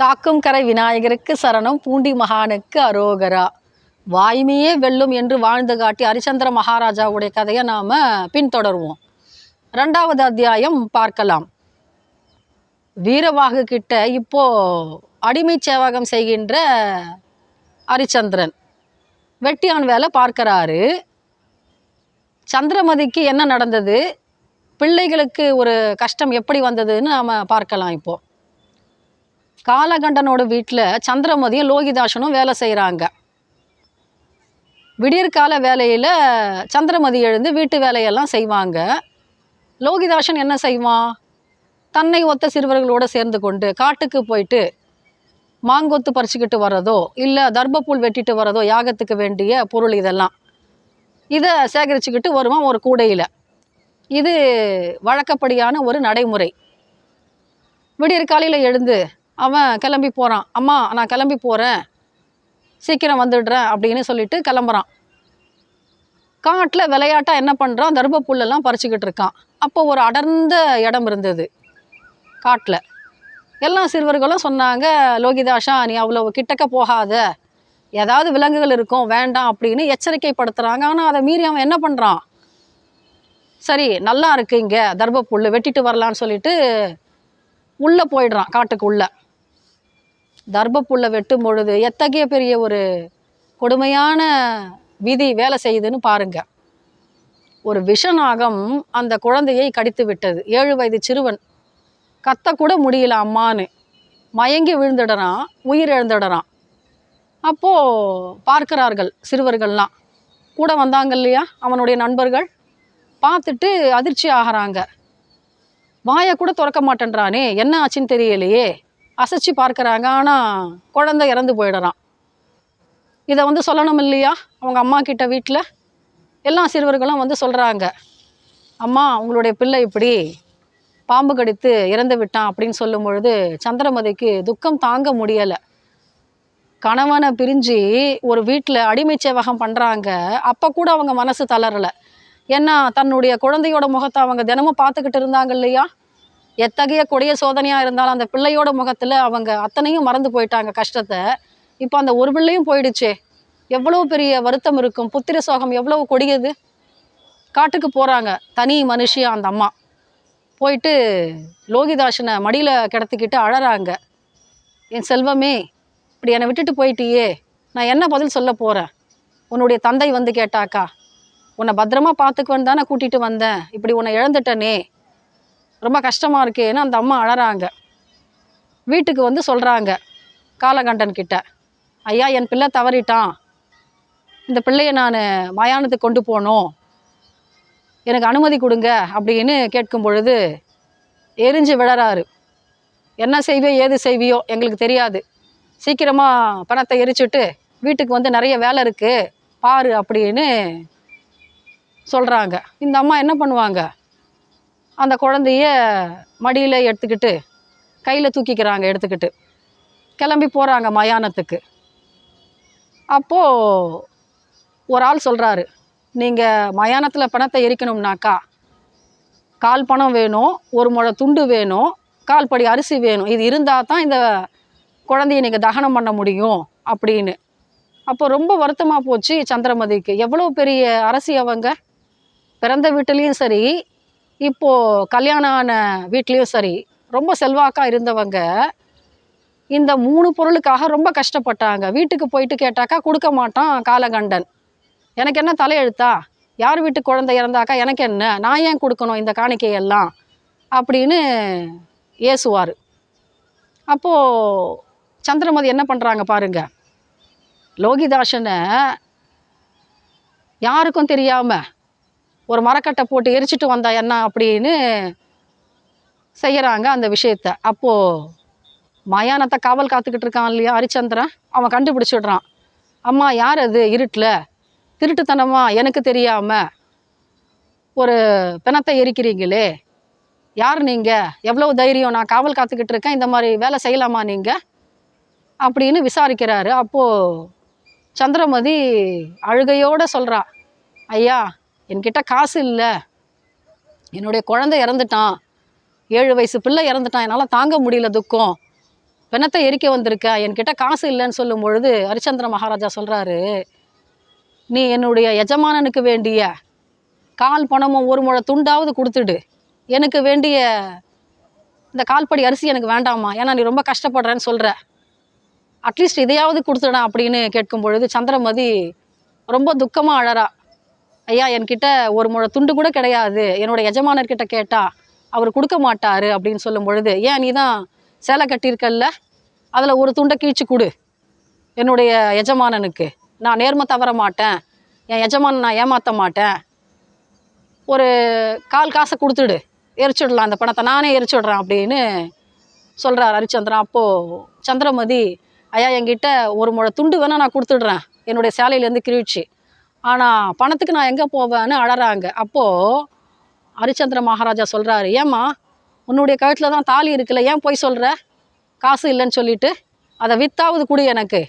காக்கும் கரை விநாயகருக்கு சரணம் பூண்டி மகானுக்கு அரோகரா. வாய்மையே வெல்லும் என்று வாழ்ந்து காட்டி ஹரிச்சந்திர மகாராஜாவுடைய கதையை நாம் பின்தொடருவோம். ரெண்டாவது அத்தியாயம் பார்க்கலாம். வீரவாகு கிட்ட இப்போ அடிமை சேவகம் செய்கின்ற ஹரிச்சந்திரன். வெட்டியான் வேலை பார்க்கறாரு. சந்திரமதிக்கு என்ன நடந்தது? பிள்ளைகளுக்கு ஒரு கஷ்டம் எப்படி வந்ததுன்னு நாம் பார்க்கலாம் இப்போது காலகண்டனோட வீட்டில் சந்திரமதியும் லோகிதாசனும் வேலை செய்கிறாங்க விடியற்கால வேலையில் சந்திரமதி எழுந்து வீட்டு வேலையெல்லாம் செய்வாங்க. லோகிதாசன் என்ன செய்வான்? தன்னை ஒத்த சிறுவர்களோடு சேர்ந்து கொண்டு காட்டுக்கு போயிட்டு மாங்கொத்து பறிச்சுக்கிட்டு வர்றதோ இல்லை தர்பப்புல் வெட்டிட்டு வர்றதோ யாகத்துக்கு வேண்டிய பொருள் இதெல்லாம். இதை சேகரிச்சுக்கிட்டு வருவான் ஒரு கூடையில். இது வழக்கப்படியான ஒரு நடைமுறை. விடியற்காலையில் எழுந்து அவன் கிளம்பி போகிறான் அம்மா நான் கிளம்பி போகிறேன் சீக்கிரம் வந்துடுறேன் அப்படின்னு சொல்லிட்டு கிளம்புறான். காட்டில் விளையாட்டாக என்ன பண்ணுறான் தர்ப புல்லெல்லாம் பறிச்சுக்கிட்டு இருக்கான். அப்போ ஒரு அடர்ந்த இடம் இருந்தது காட்டில். எல்லா சிறுவர்களும் சொன்னாங்க லோகிதாஷா நீ அவ்வளோ கிட்டக்க போகாத. ஏதாவது விலங்குகள் இருக்கும் வேண்டாம் அப்படின்னு எச்சரிக்கைப்படுத்துகிறாங்க ஆனால் அதை மீறி அவன் என்ன பண்ணுறான் சரி நல்லா இருக்கு இங்கே தர்ப புல் வெட்டிட்டு வரலான்னு சொல்லிட்டு உள்ளே போயிடுறான் காட்டுக்கு உள்ளே. தர்ப்புள்ள வெட்டும் பொழுது எத்தகைய பெரிய ஒரு கொடுமையான விதி வேலை செய்யுதுன்னு பாருங்க. ஒரு விஷநாகம் அந்த குழந்தையை கடித்து விட்டது. ஏழு வயது சிறுவன். கத்தக்கூட முடியல அம்மான்னு. மயங்கி விழுந்துடுறான் உயிர் எழுந்துடுறான் அப்போது பார்க்கிறார்கள் சிறுவர்கள்லாம். கூட வந்தாங்க இல்லையா அவனுடைய நண்பர்கள்? பார்த்துட்டு அதிர்ச்சி ஆகிறாங்க. வாயை கூட திறக்க மாட்டேன்றானே என்ன ஆச்சுன்னு தெரியலையே. அசைச்சு பார்க்குறாங்க. ஆனால் குழந்தை இறந்து போயிடுறான். இதை வந்து சொல்லணும் இல்லையா? அவங்க அம்மா கிட்ட வீட்டில் எல்லா சிறுவர்களும் வந்து சொல்கிறாங்க அம்மா உங்களுடைய பிள்ளை இப்படி பாம்பு கடித்து இறந்து விட்டான் அப்படின்னு சொல்லும் பொழுது சந்திரமதிக்கு துக்கம் தாங்க முடியலை. கணவனை பிரிஞ்சு ஒரு வீட்டில் அடிமை சேவகம் பண்ணுறாங்க அப்போ கூட அவங்க மனசு தளரலை. ஏன்னா தன்னுடைய குழந்தையோட முகத்தை அவங்க தினமும் பார்த்துக்கிட்டு இருந்தாங்க இல்லையா? எத்தகைய கொடிய சோதனையாக இருந்தாலும் அந்த பிள்ளையோட முகத்தில் அவங்க அத்தனையும் மறந்து போயிட்டாங்க கஷ்டத்தை. இப்போ அந்த ஒரு பிள்ளையும் போயிடுச்சே. எவ்வளோ பெரிய வருத்தம் இருக்கும். புத்திர சோகம் எவ்வளவு கொடியது. காட்டுக்கு போகிறாங்க தனி மனுஷியா அந்த அம்மா. போயிட்டு லோகிதாசனை மடியில் கிடத்திக்கிட்டு அழறாங்க. என் செல்வமே இப்படி என்னை விட்டுட்டு போயிட்டியே. நான் என்ன பதில் சொல்ல போகிறேன் உன்னுடைய தந்தை வந்து கேட்டாக்கா. உன்னை பத்திரமா பார்த்துக்குவேன்னு தானே கூட்டிகிட்டு வந்தேன். இப்படி உன்னை இழந்துட்டனே. ரொம்ப கஷ்டமாக இருக்கேன்னு அந்த அம்மா அழறாங்க. வீட்டுக்கு வந்து சொல்கிறாங்க காலகண்டன் கிட்ட ஐயா என் பிள்ளை தவறிட்டான். இந்த பிள்ளையை நான் மயானத்துக்கு கொண்டு போகணும் எனக்கு அனுமதி கொடுங்க அப்படின்னு கேட்கும் பொழுது எரிஞ்சு விழறாரு. என்ன செய்வியோ ஏது செய்வியோ எங்களுக்கு தெரியாது. சீக்கிரமாக பணத்தை எரிச்சுட்டு வீட்டுக்கு வந்து நிறைய வேலை இருக்குது பாரு அப்படின்னு சொல்கிறாங்க இந்த அம்மா என்ன பண்ணுவாங்க? அந்த குழந்தைய மடியில் எடுத்துக்கிட்டு கையில் தூக்கிக்கிறாங்க எடுத்துக்கிட்டு. கிளம்பி போகிறாங்க மயானத்துக்கு. அப்போது ஒரு ஆள் சொல்கிறாரு நீங்கள் மயானத்தில் பணத்தை எரிக்கணும்னாக்கா கால் பணம் வேணும் ஒரு முழை துண்டு வேணும் கால் படி அரிசி வேணும். இது இருந்தால் தான் இந்த குழந்தைய நீங்கள் தகனம் பண்ண முடியும் அப்படின்னு. அப்போ ரொம்ப வருத்தமாக போச்சு சந்திரமதிக்கு. எவ்வளோ பெரிய அரசி அவங்க? பிறந்த வீட்டிலையும் சரி இப்போது கல்யாணம் ஆன வீட்லேயும் சரி ரொம்ப செல்வாக்காக இருந்தவங்க இந்த மூணு பொருளுக்காக ரொம்ப கஷ்டப்பட்டாங்க. வீட்டுக்கு போயிட்டு கேட்டாக்கா கொடுக்க மாட்டான் காலகண்டன். எனக்கு என்ன தலையெழுத்தா? யார் வீட்டு குழந்தை இறந்தாக்கா எனக்கு என்ன? நான் ஏன் கொடுக்கணும் இந்த காணிக்கையெல்லாம்? அப்படின்னு ஏசுவார். அப்போது சந்திரமதி என்ன பண்ணுறாங்க பாருங்க. லோகிதாசனை யாருக்கும் தெரியாமல் ஒரு மரக்கட்டை போட்டு எரிச்சிட்டு வந்தா என்ன அப்படின்னு செய்கிறாங்க அந்த விஷயத்த. அப்போது மயானத்தை காவல் காத்துக்கிட்டு இருக்கான் இல்லையா ஹரிச்சந்திரன்? அவன் கண்டுபிடிச்சிடுறான். அம்மா யார் அது? இருட்டில். திருட்டுத்தனமா? எனக்கு தெரியாமல் ஒரு பிணத்தை எரிக்கிறீங்களே. யார் நீங்கள் எவ்வளோ தைரியம்? நான் காவல் காத்துக்கிட்டு இருக்கேன். இந்த மாதிரி வேலை செய்யலாமா நீங்கள் அப்படின்னு விசாரிக்கிறாரு. அப்போது சந்திரமதி அழுகையோடு சொல்கிறா ஐயா என்கிட்ட காசு இல்லை. என்னுடைய குழந்தை இறந்துட்டான். ஏழு வயசு பிள்ளை இறந்துட்டான். என்னால் தாங்க முடியல துக்கம். பிணத்தை எரிக்க வந்திருக்க. என்கிட்ட காசு இல்லைன்னு சொல்லும் பொழுது ஹரிச்சந்திர மகாராஜா சொல்கிறாரு நீ என்னுடைய எஜமானனுக்கு வேண்டிய கால் பணமும் ஒரு முழை துண்டாவது கொடுத்துடு. எனக்கு வேண்டிய இந்த கால்படி அரிசி எனக்கு வேண்டாமா ஏன்னா நீ ரொம்ப கஷ்டப்படுறேன்னு சொல்கிற அட்லீஸ்ட் இதையாவது கொடுத்துடா அப்படின்னு கேட்கும் பொழுது சந்திரமதி ரொம்ப துக்கமாக அழறா. ஐயா என்கிட்ட ஒரு முழ துண்டு கூட கிடையாது. என்னோட எஜமானர்கிட்ட கேட்டா அவர் கொடுக்க மாட்டார் அப்படின்னு சொல்லும் பொழுது ஏன் நீ தான் சேலை கட்டியிருக்கல்ல? அதில் ஒரு துண்டை கீழ்ச்சி கொடு என்னுடைய எஜமானனுக்கு. நான் நேர்மை தவற மாட்டேன். என் எஜமானன் நான் ஏமாற்ற மாட்டேன். ஒரு கால் காசை கொடுத்துடு எரிச்சுடலாம் அந்த பணத்தை நானே எரிச்சுடுறேன் அப்படின்னு சொல்கிறார் ஹரிச்சந்திரன். அப்போது சந்திரமதி ஐயா என்கிட்ட ஒரு முழ துண்டு வேணால் நான் கொடுத்துடுறேன். என்னுடைய சேலையிலேருந்து கிழிச்சு ஆனால் பணத்துக்கு நான் எங்கே போவேன்னு அழறாங்க. அப்போது ஹரிச்சந்திர மகாராஜா சொல்கிறாரு ஏம்மா உன்னுடைய கழுத்தில் தான் தாலி இருக்குல்ல ஏன் போய் சொல்கிற காசு இல்லைன்னு சொல்லிட்டு அதை வித்தாவது கொடு எனக்கு.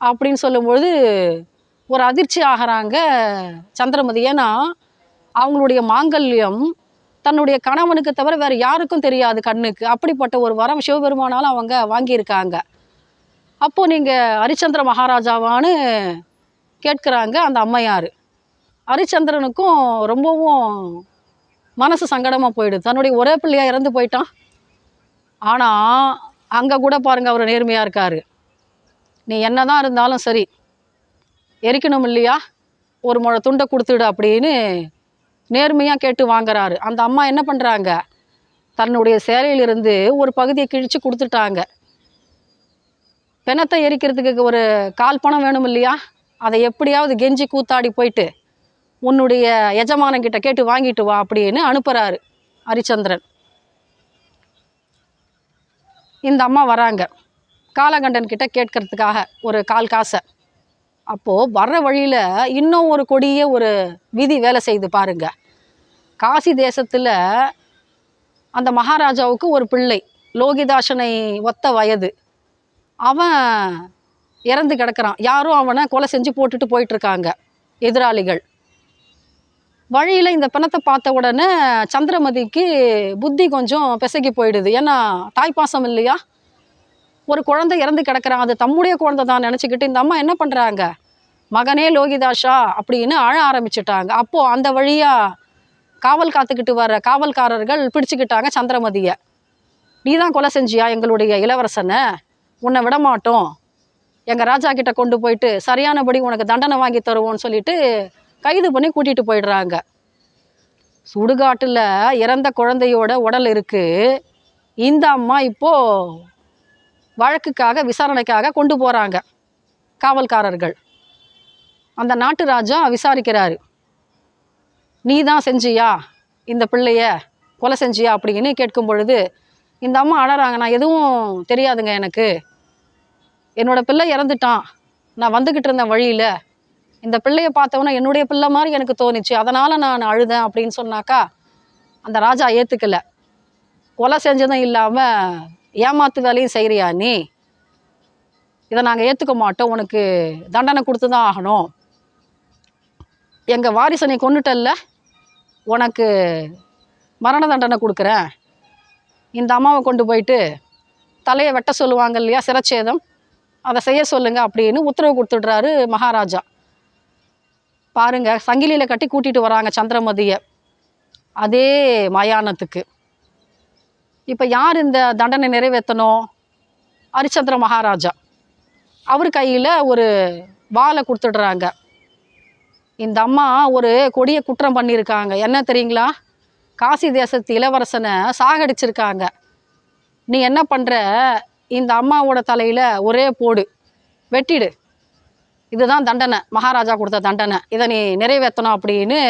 அப்படின்னு சொல்லும்பொழுது ஒரு அதிர்ச்சி ஆகிறாங்க சந்திரமதி. ஏன்னா அவங்களுடைய மாங்கல்யம் தன்னுடைய கணவனுக்கு தவிர வேறு யாருக்கும் தெரியாது கண்ணுக்கு. அப்படிப்பட்ட ஒரு வரம் சிவபெருமானாலும் அவங்க வாங்கியிருக்காங்க. அப்போது நீங்கள் ஹரிச்சந்திர மகாராஜாவான்னு கேட்குறாங்க அந்த அம்மையார் ஹரிச்சந்திரனுக்கும் ரொம்பவும் மனசு சங்கடமாக போயிடுது. தன்னுடைய ஒரே பிள்ளையாக இறந்து போயிட்டான். ஆனால் அங்கே கூட பாருங்கள் அவர் நேர்மையாக இருக்கார். நீ என்ன தான் இருந்தாலும் சரி எரிக்கணும் இல்லையா? ஒரு முழை துண்டை கொடுத்துடு அப்படின்னு நேர்மையாக கேட்டு வாங்குறாரு. அந்த அம்மா என்ன பண்ணுறாங்க தன்னுடைய சேலையிலிருந்து ஒரு பகுதியை கிழித்து கொடுத்துட்டாங்க. பிணத்தை எரிக்கிறதுக்கு ஒரு கால் பணம் வேணும் இல்லையா? அதை எப்படியாவது கெஞ்சி கூத்தாடி போயிட்டு உன்னுடைய எஜமானங்கிட்ட கேட்டு வாங்கிட்டு வா அப்படின்னு அனுப்புகிறாரு ஹரிச்சந்திரன். இந்த அம்மா வராங்க. காலகண்டன் கிட்ட கேட்கறதுக்காக ஒரு கால் காசை. அப்போது வர்ற வழியில் இன்னும் ஒரு கொடிய ஒரு விதி வேலை செய்து பாருங்க. காசி தேசத்தில் அந்த மகாராஜாவுக்கு ஒரு பிள்ளை லோகிதாசனை ஒத்த வயது. அவன் இறந்து கிடக்கிறான். யாரும் அவனை கொலை செஞ்சு போட்டுட்டு போயிட்டுருக்காங்க எதிராளிகள். வழியில் இந்த பிணத்தை பார்த்த உடனே சந்திரமதிக்கு புத்தி கொஞ்சம் பிசகி போயிடுது. ஏன்னா தாய்ப்பாசம் இல்லையா? ஒரு குழந்தை இறந்து கிடக்கிறான். அது தம்முடைய குழந்தை தான் நினச்சிக்கிட்டு இந்த அம்மா என்ன பண்ணுறாங்க மகனே லோகிதாஷா அப்படின்னு அழ ஆரம்பிச்சிட்டாங்க. அப்போது அந்த வழியாக காவல் காத்துக்கிட்டு வர காவல்காரர்கள் பிடிச்சிக்கிட்டாங்க சந்திரமதியை. நீ தான் கொலை செஞ்சியா எங்களுடைய இளவரசனை? உன்னை விடமாட்டோம். எங்கள் ராஜா கிட்ட கொண்டு போயிட்டு சரியானபடி உனக்கு தண்டனை வாங்கி தருவோம்னு சொல்லிட்டு கைது பண்ணி கூட்டிகிட்டு போயிடுறாங்க. சுடுகாட்டில் இறந்த குழந்தையோட உடல் இருக்குது இந்த அம்மா இப்போது வழக்குக்காக விசாரணைக்காக கொண்டு போகிறாங்க காவல்காரர்கள். அந்த நாட்டு ராஜா விசாரிக்கிறாரு. நீ தான் செஞ்சியா? இந்த பிள்ளைய கொலை செஞ்சியா? அப்படின்னு கேட்கும் பொழுது இந்த அம்மா அழறாங்க. நான் எதுவும் தெரியாதுங்க எனக்கு. என்னோட பிள்ளை இறந்துட்டான். நான் வந்துக்கிட்டு இருந்தேன் வழியில் இந்த பிள்ளைய பார்த்தவொன்னே என்னுடைய பிள்ளை மாதிரி எனக்கு தோணுச்சு. அதனால் நான் அழுதேன் அப்படின்னு சொன்னாக்கா அந்த ராஜா ஏற்றுக்கல கொலை செஞ்சதும் இல்லாமல் ஏமாத்து வேலையும் செய்கிறியா நீ? இதை நாங்கள் ஏற்றுக்க மாட்டோம். உனக்கு தண்டனை கொடுத்து தான் ஆகணும். எங்கள் வாரிசை நீ கொண்டுட்டல்ல உனக்கு மரண தண்டனை கொடுக்குறேன். இந்த அம்மாவை கொண்டு போயிட்டு தலையை வெட்ட சொல்லுவாங்க இல்லையா? சிரச்சேதம். அதை செய்ய சொல்லுங்கள் அப்படின்னு உத்தரவு கொடுத்துடுறாரு மகாராஜா. பாருங்க சங்கிலியில் கட்டி கூட்டிகிட்டு வராங்க சந்திரமதியை. அதே மயானத்துக்கு இப்போ யார் இந்த தண்டனை நிறைவேற்றணும் ஹரிச்சந்திர மகாராஜா. அவர் கையில் ஒரு வாழை கொடுத்துடுறாங்க. இந்த அம்மா ஒரு கொடிய குற்றம் பண்ணியிருக்காங்க. என்ன தெரியுங்களா? காசி தேசத்து இளவரசனை சாகடிச்சிருக்காங்க. நீ என்ன பண்ணுற இந்த அம்மாவோட தலையில் ஒரே போடு. வெட்டிடு. இதுதான் தண்டனை. மகாராஜா கொடுத்த தண்டனை. இதை நீ நிறைவேற்றணும் அப்படின்னு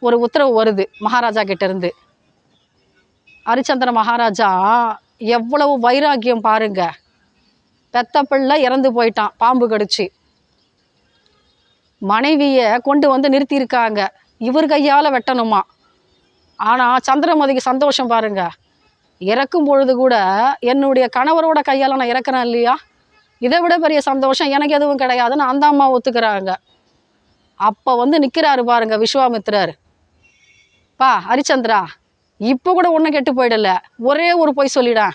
ஒரு உத்தரவு வருது மகாராஜா கிட்டேருந்து ஹரிச்சந்திர மகாராஜா எவ்வளவு வைராக்கியம் பாருங்க. பெத்த பிள்ளை இறந்து போயிட்டான் பாம்பு கடிச்சு. மனைவியை கொண்டு வந்து நிறுத்தியிருக்காங்க. இவர் கையால் வெட்டணுமா? ஆனால் சந்திரமதிக்கு சந்தோஷம் பாருங்கள் இறக்கும் பொழுது கூட என்னுடைய கணவரோட கையால் நான் இறக்குறேன் இல்லையா? இதை விட பெரிய சந்தோஷம் எனக்கு எதுவும் கிடையாதுன்னு அந்த அம்மா ஒத்துக்கிறாங்க. அப்போ வந்து நிற்கிறாரு பாருங்க விஸ்வாமித்ரர் பா ஹரிச்சந்திரா இப்போ கூட ஒன்றும் கெட்டு போயிடல. ஒரே ஒரு பொய் சொல்லிடேன்.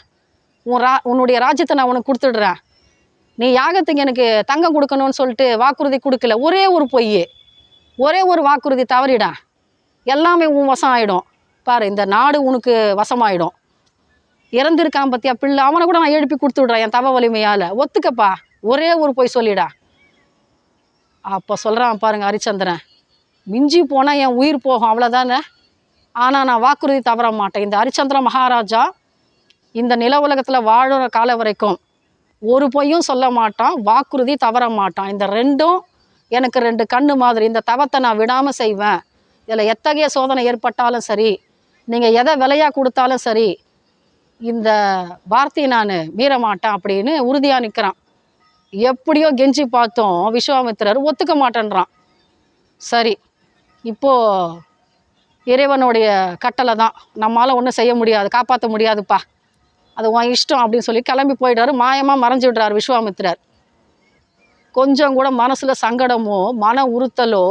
உன் ரா உன்னுடைய ராஜ்யத்தை நான் உனக்கு கொடுத்துடுறேன். நீ யாகத்துக்கு எனக்கு தங்கம் கொடுக்கணும்னு சொல்லிட்டு வாக்குறுதி கொடுக்கல. ஒரே ஒரு பொய் ஒரே ஒரு வாக்குறுதி தவறிடா எல்லாமே உன் வசம் ஆகிடும் பாரு இந்த நாடு உனக்கு வசமாயிடும். இறந்துருக்கான் பத்தியா பிள்ளை. அவனை கூட நான் எழுப்பி கொடுத்து விட்றேன் என் தவ வலிமையால். ஒத்துக்கப்பா. ஒரே ஒரு பொய் சொல்லிடா. அப்போ சொல்கிறான் பாருங்க ஹரிச்சந்திரன். மிஞ்சி போனால் என் உயிர் போகும் அவ்வளோதானே ஆனால் நான் வாக்குறுதி தவற மாட்டேன். இந்த ஹரிச்சந்திர மகாராஜா இந்த நில உலகத்தில் வாழுற காலம் வரைக்கும் ஒரு பொய்யும் சொல்ல மாட்டான் வாக்குறுதி தவற மாட்டான். இந்த ரெண்டும் எனக்கு ரெண்டு கண்ணு மாதிரி. இந்த தவத்தை நான் விடாமல் செய்வேன். இதில் எத்தகைய சோதனை ஏற்பட்டாலும் சரி நீங்கள் எதை விலையாக கொடுத்தாலும் சரி இந்த வார்த்தையை நான் மீற மாட்டேன் அப்படின்னு உறுதியாக நிற்கிறான் எப்படியோ கெஞ்சி பார்த்தோம் விஸ்வாமித்திரர் ஒத்துக்க மாட்டேன்றான். சரி இப்போது இறைவனுடைய கட்டளை தான். நம்மளால் ஒன்றும் செய்ய முடியாது காப்பாற்ற முடியாதுப்பா. அது உன் இஷ்டம் அப்படின்னு சொல்லி கிளம்பி போயிடுறாரு. மாயமாக மறைஞ்சு விடுறாரு விஸ்வாமித்திரர். கொஞ்சம் கூட மனசில் சங்கடமோ மன உறுத்தலோ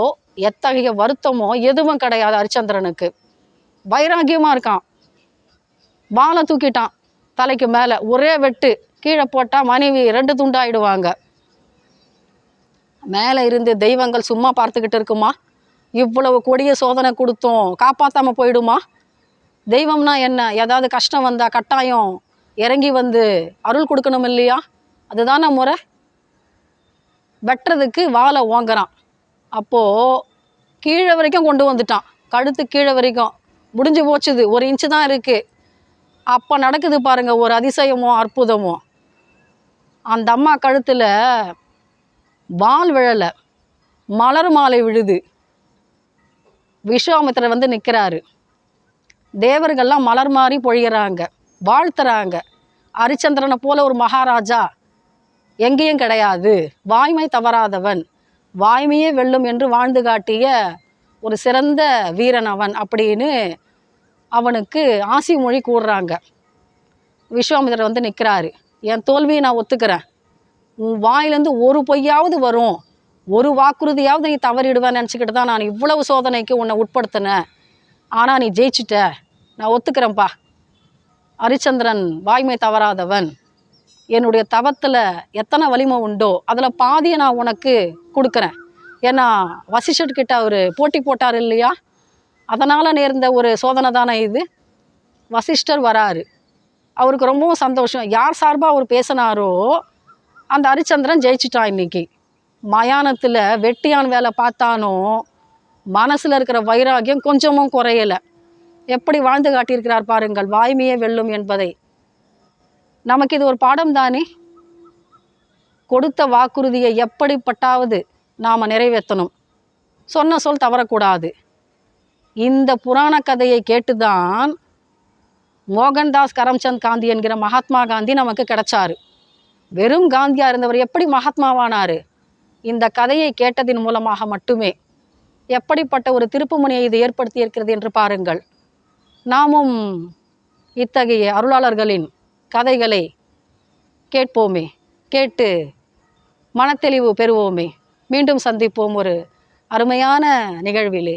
எத்தகைய வருத்தமோ எதுவும் கிடையாது ஹரிச்சந்திரனுக்கு. வைராகியமாக இருக்கான். வாழை தூக்கிட்டான். தலைக்கு மேலே ஒரே வெட்டு கீழே போட்டால் மனைவி ரெண்டு துண்டாயிடுவாங்க. மேலே இருந்து தெய்வங்கள் சும்மா பார்த்துக்கிட்டு இருக்குமா? இவ்வளவு கொடிய சோதனை கொடுத்தோம் காப்பாற்றாம போயிடுமா? தெய்வம்னா என்ன? ஏதாவது கஷ்டம் வந்தால் கட்டாயம் இறங்கி வந்து அருள் கொடுக்கணும் இல்லையா? அதுதானே முறை. வெட்டுறதுக்கு வாழை ஓங்குறான். அப்போது கீழே வரைக்கும் கொண்டு வந்துட்டான். கழுத்து கீழே வரைக்கும். முடிஞ்சு போச்சுது. ஒரு இன்ச்சு தான் இருக்குது அப்போ நடக்குது பாருங்கள் ஒரு அதிசயமோ அற்புதமோ. அந்த அம்மா கழுத்தில் வால் விழலை. மலர் மாலை விழுது. விஸ்வாமித்திரர் வந்து நிற்கிறாரு தேவர்கள்லாம் மலர் மாறி பொழிகிறாங்க வாழ்த்துறாங்க. ஹரிச்சந்திரனை போல ஒரு மகாராஜா எங்கேயும் கிடையாது. வாய்மை தவறாதவன். வாய்மையே வெல்லும் என்று வாழ்ந்து காட்டிய ஒரு சிறந்த வீரன் அவன் அப்படின்னு அவனுக்கு ஆசி மொழி கூடுறாங்க விஸ்வாமித்திரர் வந்து நிற்கிறாரு என் தோல்வியை நான் ஒத்துக்கிறேன். உன் வாயிலேருந்து ஒரு பொய்யாவது வரும். ஒரு வாக்குறுதியாவது நீ தவறிடுவேன்னு நினச்சிக்கிட்டு தான் நான் இவ்வளவு சோதனைக்கு உன்னை உட்படுத்தினேன். ஆனால் நீ ஜெயிச்சிட்ட. நான் ஒத்துக்கிறேன்ப்பா. ஹரிச்சந்திரன் வாய்மை தவறாதவன். என்னுடைய தவத்தில் எத்தனை வலிமை உண்டோ அதில் பாதியை நான் உனக்கு கொடுக்குறேன். ஏன்னா வசிஷ்டர்கிட்ட அவர் போட்டி போட்டார் இல்லையா? அதனால் நேர்ந்த ஒரு சோதனை தானே இது. வசிஷ்டர் வராரு. அவருக்கு ரொம்பவும் சந்தோஷம். யார் சார்பாக அவர் பேசினாரோ அந்த ஹரிச்சந்திரன் ஜெயிச்சிட்டான் இன்னைக்கு. மயானத்தில் வெட்டியான் வேலை பார்த்தானோ மனசில் இருக்கிற வைராகியம் கொஞ்சமும் குறையலை. எப்படி வாழ்ந்து காட்டியிருக்கிறார் பாருங்கள் வாய்மையே வெல்லும் என்பதை. நமக்கு இது ஒரு பாடம் தானே? கொடுத்த வாக்குறுதியை எப்படிப்பட்டாவது நாம் நிறைவேற்றணும். சொன்ன சொல் தவறக்கூடாது. இந்த புராண கதையை கேட்டுதான் மோகன்தாஸ் கரம்சந்த் காந்தி என்கிற மகாத்மா காந்தி நமக்கு கிடைச்சாரு. வெறும் காந்தியா இருந்தவர் எப்படி மகாத்மாவானாரு? இந்த கதையை கேட்டதின் மூலமாக மட்டுமே. எப்படிப்பட்ட ஒரு திருப்புமுனையை இது ஏற்படுத்தி இருக்கிறது என்று பாருங்கள். நாமும் இத்தகைய அருளாளர்களின் கதைகளை கேட்போமே கேட்டு மனத்தெளிவு பெறுவோமே. மீண்டும் சந்திப்போம் ஒரு அருமையான நிகழ்விலே.